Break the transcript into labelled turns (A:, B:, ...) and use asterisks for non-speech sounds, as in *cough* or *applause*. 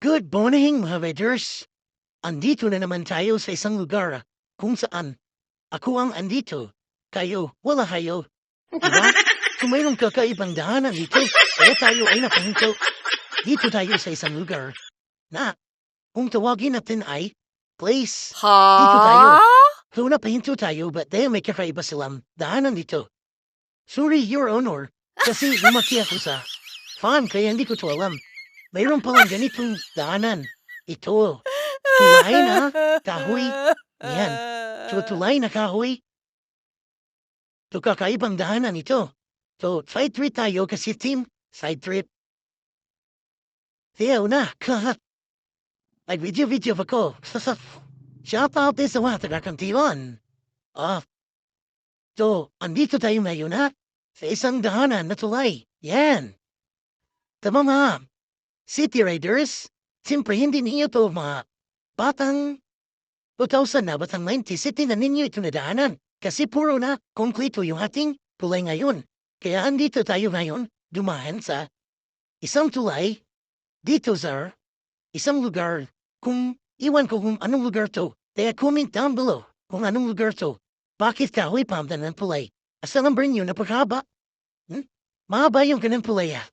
A: Good morning mga riders! Andito na naman tayo sa isang lugar kung saan ako ang andito, kayo wala kayo. Diba? *laughs* So mayroong kakaibang daanan dito, kaya tayo ay napahinto. Dito tayo sa isang lugar na kung tawagin natin ay place. Dito tayo.
B: Ha?
A: So napahinto tayo but dahil may kakaiba silang daanan dito. Sorry, Your Honor, kasi lumaki ako sa farm kaya hindi ko to alam. Mayroon palang ganitong daanan. Ito, tulay na kahoy. Yan. So tulay na kahoy. So kakaibang daanan ito. So side trip tayo kasi team side trip. Kaya una, kahat. Ay video-video ako. Shout out din sa mga taga-kantilan. Ah. So, andito tayo ngayon ha? Sa isang daanan na tulay. Yan. Tama mga City Riders. Siyempre hindi ninyo to mga batang 2000 na batang 90 city na ninyo ito na daanan. Kasi puro na konkreto yung ating tulay ngayon. Kaya andito tayo ngayon dumahan sa isang tulay dito sa isang lugar kung iwan ko kung anong lugar to. Kaya comment down below kung anong lugar to. Bakit kahoy pamdan ng tulay? Asa number nyo napakahaba? Hmm? Mahaba yung kanang tulay ah.